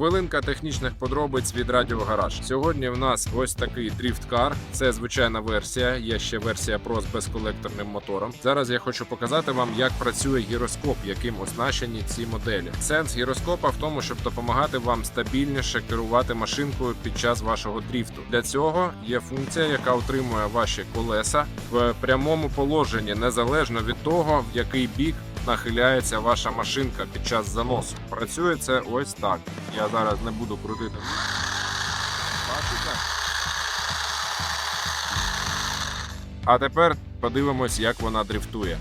Хвилинка технічних подробиць від Радіо Гараж. Сьогодні в нас ось такий дріфткар. Це звичайна версія. Є ще версія Pro з безколекторним мотором. Зараз я хочу показати вам, як працює гіроскоп, яким оснащені ці моделі. Сенс гіроскопа в тому, щоб допомагати вам стабільніше керувати машинкою під час вашого дріфту. Для цього є функція, яка утримує ваші колеса в прямому положенні, незалежно від того, в який бік нахиляється ваша машинка під час заносу. Працює це ось так. Я зараз не буду крутити. Бачите? А тепер подивимось, як вона дрифтує.